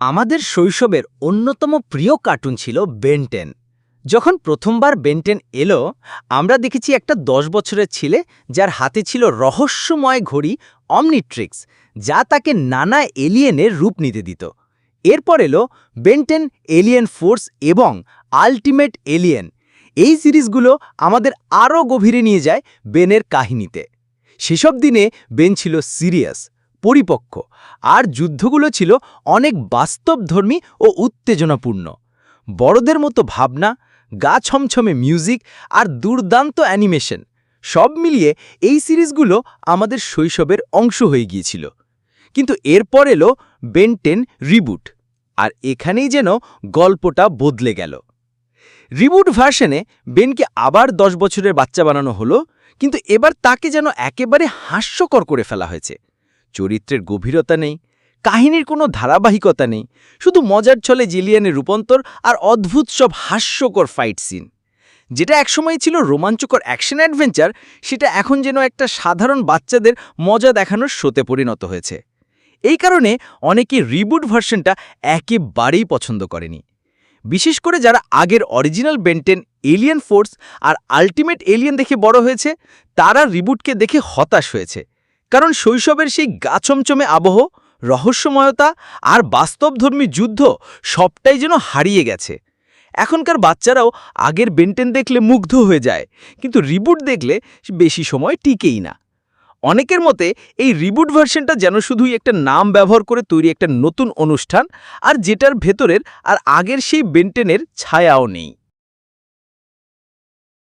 আমাদের শৈশবের অন্যতম প্রিয় কার্টুন ছিল বেনটেন। যখন প্রথমবার বেনটেন এলো, আমরা দেখেছি একটা দশ বছরের ছেলে যার হাতে ছিল রহস্যময় ঘড়ি অমনিট্রিক্স যা তাকে নানা এলিয়েনের রূপ নিতে দিত। এরপর এলো বেনটেন এলিয়েন ফোর্স এবং আলটিমেট এলিয়েন। এই সিরিজগুলো আমাদের আরও গভীরে নিয়ে যায় বেনের কাহিনীতে। সেসব দিনে বেন ছিল সিরিয়াস। পরিপক্ক। আর যুদ্ধগুলো ছিল অনেক বাস্তবধর্মী ও উত্তেজনাপূর্ণ। বড়দের মতো ভাবনা, গা ছমছমে মিউজিক আর দুর্দান্ত অ্যানিমেশন, সব মিলিয়ে এই সিরিজগুলো আমাদের শৈশবের অংশ হয়ে গিয়েছিল। কিন্তু এরপর এলো বেনটেন রিবুট, আর এখানেই যেন গল্পটা বদলে গেল। রিবুট ভার্সনে বেনকে আবার দশ বছরের বাচ্চা বানানো হলো, কিন্তু এবার তাকে যেন একেবারে হাস্যকর করে ফেলা হয়েছে। চরিত্রের গভীরতা নেই, কাহিনীর কোনো ধারাবাহিকতা নেই, শুধু মজার ছলে জিলিয়ানের রূপান্তর আর অদ্ভুত সব হাস্যকর ফাইট সিন। যেটা একসময় ছিল রোমাঞ্চকর অ্যাকশন অ্যাডভেঞ্চার, সেটা এখন যেন একটা সাধারণ বাচ্চাদের মজা দেখানোর শোতে পরিণত হয়েছে। এই কারণে অনেকে রিবুট ভার্সনটা একেবারেই পছন্দ করেনি। বিশেষ করে যারা আগের original Ben Ten alien force আর আল্টিমেট এলিয়েন দেখে বড় হয়েছে, তারা রিবুটকে দেখে হতাশ হয়েছে। কারণ শৈশবের সেই গাছমচমে আবহ, রহস্যময়তা আর বাস্তবধর্মী যুদ্ধ সবটাই যেন হারিয়ে গেছে। এখনকার বাচ্চারাও আগের বেন্টেন দেখলে মুগ্ধ হয়ে যায়, কিন্তু রিবুট দেখলে বেশি সময় টিকেই না। অনেকের মতে এই রিবুট ভার্সনটা যেন শুধুই একটা নাম ব্যবহার করে তৈরি একটা নতুন অনুষ্ঠান আর যেটার ভেতরের আর আগের সেই বেন্টেনের ছায়াও নেই।